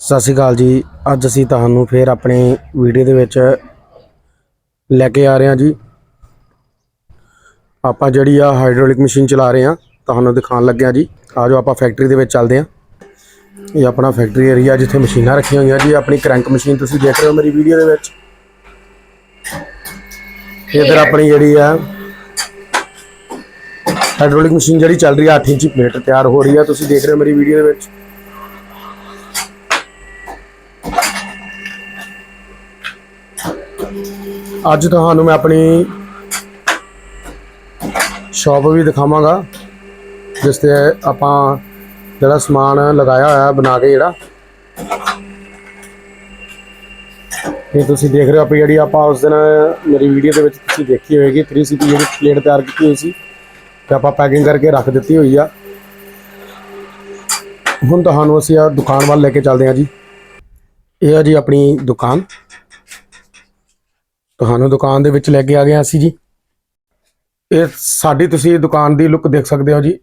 ਸਤਿ ਸ਼੍ਰੀ ਅਕਾਲ ਜੀ। ਅੱਜ ਅਸੀਂ ਤੁਹਾਨੂੰ ਫੇਰ ਆਪਣੀ ਵੀਡੀਓ ਦੇ ਵਿੱਚ ਲੈ ਕੇ ਆ ਰਹੇ ਹਾਂ ਜੀ। ਆਪਾਂ ਜਿਹੜੀ ਆ ਹਾਈਡ੍ਰੋਲਿਕ ਮਸ਼ੀਨ ਚਲਾ ਰਹੇ ਹਾਂ, ਤੁਹਾਨੂੰ ਦਿਖਾਉਣ ਲੱਗਿਆ ਜੀ। ਆਜੋ ਆਪਾਂ ਫੈਕਟਰੀ ਦੇ ਵਿੱਚ ਚੱਲਦੇ ਹਾਂ। ਇਹ ਆਪਣਾ ਫੈਕਟਰੀ ਏਰੀਆ ਜਿੱਥੇ ਮਸ਼ੀਨਾਂ ਰੱਖੀਆਂ ਹੋਈਆਂ ਜੀ। ਆਪਣੀ ਕਰੰਕ ਮਸ਼ੀਨ ਤੁਸੀਂ ਦੇਖ ਰਹੇ ਹੋ ਮੇਰੀ ਵੀਡੀਓ ਦੇ ਵਿੱਚ। ਇਧਰ ਆਪਣੀ ਜਿਹੜੀ ਆ ਹਾਈਡ੍ਰੋਲਿਕ ਮਸ਼ੀਨ ਜਿਹੜੀ ਚੱਲ ਰਹੀ ਆ 8 ਇੰਚੀ ਪਲੇਟ ਤਿਆਰ ਹੋ ਰਹੀ ਆ। ਤੁਸੀਂ ਦੇਖ ਰਹੇ ਹੋ ਮੇਰੀ ਵੀਡੀਓ ਦੇ ਵਿੱਚ। ਅੱਜ ਤੁਹਾਨੂੰ ਮੈਂ ਆਪਣੀ ਸ਼ਾਪ ਵੀ ਦਿਖਾਵਾਂਗਾ, ਜਿਸ ਤੇ ਆਪਾਂ ਜਿਹੜਾ ਸਮਾਨ ਲਗਾਇਆ ਹੋਇਆ ਬਣਾ ਕੇ ਜਿਹੜਾ। ਇਹ ਤੁਸੀਂ ਦੇਖ ਰਹੇ ਹੋ ਆਪਣੀ ਜਿਹੜੀ ਆਪਾਂ ਉਸ ਦਿਨ ਮੇਰੀ ਵੀਡੀਓ ਦੇ ਵਿੱਚ ਤੁਸੀਂ ਦੇਖੀ ਹੋਏਗੀ 3CP ਜਿਹੜੀ ਪਲੇਟ ਤਿਆਰ ਕੀਤੀ ਹੋਈ ਸੀ, ਤੇ ਆਪਾਂ ਪੈਕਿੰਗ ਕਰਕੇ ਰੱਖ ਦਿੱਤੀ ਹੋਈ ਆ। ਹੁਣ ਤੁਹਾਨੂੰ ਅਸੀਂ ਆ ਦੁਕਾਨ ਵੱਲ ਲੈ ਕੇ ਚੱਲਦੇ ਹਾਂ ਜੀ। ਇਹ ਆ ਜੀ ਆਪਣੀ ਦੁਕਾਨ। ਤੁਹਾਨੂੰ ਦੁਕਾਨ ਦੇ ਵਿੱਚ ਲੈ ਕੇ ਆ ਗਏ ਅਸੀਂ ਜੀ। ਇਹ ਸਾਡੀ ਤੁਸੀਂ ਦੁਕਾਨ ਦੀ ਲੁੱਕ ਦੇਖ ਸਕਦੇ ਹੋ ਜੀ।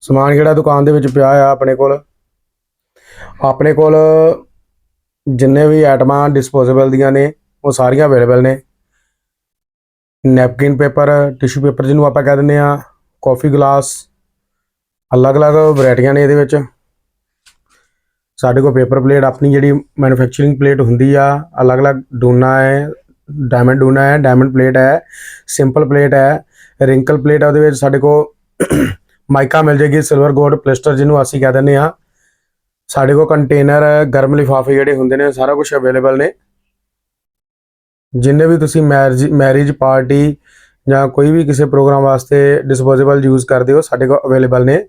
ਸਮਾਨ ਜਿਹੜਾ ਦੁਕਾਨ ਦੇ ਵਿੱਚ ਪਿਆ ਆ ਆਪਣੇ ਕੋਲ। ਆਪਣੇ ਕੋਲ ਜਿੰਨੇ ਵੀ ਆਈਟਮਾਂ ਡਿਸਪੋਜ਼ੇਬਲ ਦੀਆਂ ਨੇ, ਉਹ ਸਾਰੀਆਂ ਅਵੇਲੇਬਲ ਨੇ। ਨੈਪਕਿਨ ਪੇਪਰ ਟਿਸ਼ੂ ਪੇਪਰ ਜਿਹਨੂੰ ਆਪਾਂ ਕਹਿ ਦਿੰਦੇ ਆ ਕਾਫੀ ਗਲਾਸ ਅਲੱਗ-ਅਲੱਗ ਵੈਰਾਈਟੀਆਂ ਨੇ ਇਹਦੇ ਵਿੱਚ। ਸਾਡੇ ਕੋਲ ਪੇਪਰ ਪਲੇਟ ਆਪਣੀ ਜਿਹੜੀ ਮੈਨੂਫੈਕਚਰਿੰਗ ਪਲੇਟ ਹੁੰਦੀ ਆ, ਅਲੱਗ-ਅਲੱਗ ਡੂਨਾ ਹੈ ਡਾਇਮੰਡ ਡੂਨਾ ਹੈ ਡਾਇਮੰਡ ਪਲੇਟ ਹੈ ਸਿੰਪਲ ਪਲੇਟ ਹੈ ਰਿੰਕਲ ਪਲੇਟ ਹੈ ਉਹਦੇ ਵਿੱਚ ਸਾਡੇ ਕੋਲ ਮਾਈਕਾ ਮਿਲ ਜੇਗੀ ਸਿਲਵਰ ਗੋਲਡ ਪਲੇਸਟਰ ਜਿਹਨੂੰ ਅਸੀਂ ਕਹਿ ਦਿੰਦੇ ਆ ਸਾਡੇ ਕੋਲ ਕੰਟੇਨਰ ਗਰਮ ਲਿਫਾਫੇ ਜਿਹੜੇ ਹੁੰਦੇ ਨੇ, ਸਾਰਾ ਕੁਝ ਅਵੇਲੇਬਲ ਨੇ। ਜਿੰਨੇ ਵੀ ਤੁਸੀਂ ਮੈਰਿਜ ਮੈਰਿਜ ਪਾਰਟੀ ਜਾਂ ਕੋਈ ਵੀ ਕਿਸੇ ਪ੍ਰੋਗਰਾਮ ਵਾਸਤੇ ਡਿਸਪੋਜ਼ੇਬਲ ਯੂਜ਼ ਕਰਦੇ ਹੋ, ਸਾਡੇ ਕੋਲ ਅਵੇਲੇਬਲ ਨੇ।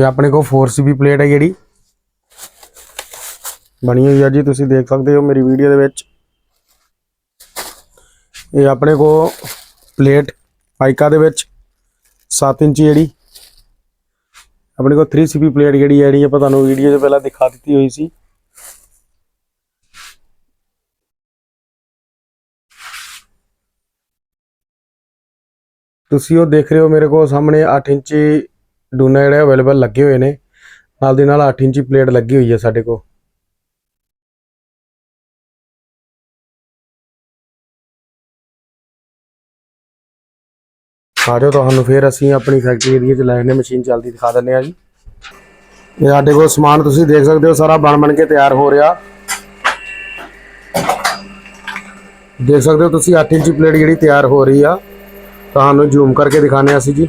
ਇਹ ਆਪਣੇ ਕੋਲ 4CP ਪਲੇਟ ਹੈ ਜਿਹੜੀ। ਬਣੀ ਹੋਈ ਹੈ ਜੀ, ਤੁਸੀਂ ਦੇਖ ਸਕਦੇ ਹੋ ਮੇਰੀ ਵੀਡੀਓ ਦੇ ਵਿੱਚ। ਇਹ ਆਪਣੇ ਕੋਲ ਪਲੇਟ ਪਾਈਕਾ ਦੇ ਵਿੱਚ 7 ਇੰਚ ਜਿਹੜੀ। ਆਪਣੇ ਕੋਲ 3CP ਪਲੇਟ ਜਿਹੜੀ ਹੈ, ਜਿਹੜੀ ਆਪਾਂ ਤੁਹਾਨੂੰ ਵੀਡੀਓ 'ਚ ਪਹਿਲਾਂ ਦਿਖਾ ਦਿੱਤੀ ਹੋਈ ਸੀ। ਤੁਸੀਂ ਉਹ ਦੇਖ ਰਹੇ ਹੋ ਮੇਰੇ ਕੋਲ ਸਾਹਮਣੇ 8 ਇੰਚੀ ਡੂਨਾ ਜਿਹੜੇ ਅਵੇਲੇਬਲ ਲੱਗੇ ਹੋਏ ਨੇ। ਨਾਲ ਦੀ ਨਾਲ 8 ਇੰਚੀ ਪਲੇਟ ਲੱਗੀ ਹੋਈ ਹੈ ਸਾਡੇ ਕੋਲ। ਆ ਤੁਹਾਨੂੰ ਫਿਰ ਅਸੀਂ ਆਪਣੀ ਫੈਕਟਰੀ ਏਰੀਆ 'ਚ ਲੈ ਮਸ਼ੀਨ ਚੱਲਦੀ ਦਿਖਾ ਦਿੰਦੇ ਆ ਜੀ। ਇਹ ਸਾਡੇ ਕੋਲ ਸਮਾਨ ਤੁਸੀਂ ਦੇਖ ਸਕਦੇ ਹੋ, ਸਾਰਾ ਬਣ ਬਣ ਕੇ ਤਿਆਰ ਹੋ ਰਿਹਾ। ਦੇਖ ਸਕਦੇ ਹੋ ਤੁਸੀਂ 8 ਇੰਚੀ ਪਲੇਟ ਜਿਹੜੀ ਤਿਆਰ ਹੋ ਰਹੀ ਆ। ਤੁਹਾਨੂੰ ਜ਼ੂਮ ਕਰਕੇ ਦਿਖਾਣੇ ਅਸੀਂ ਜੀ।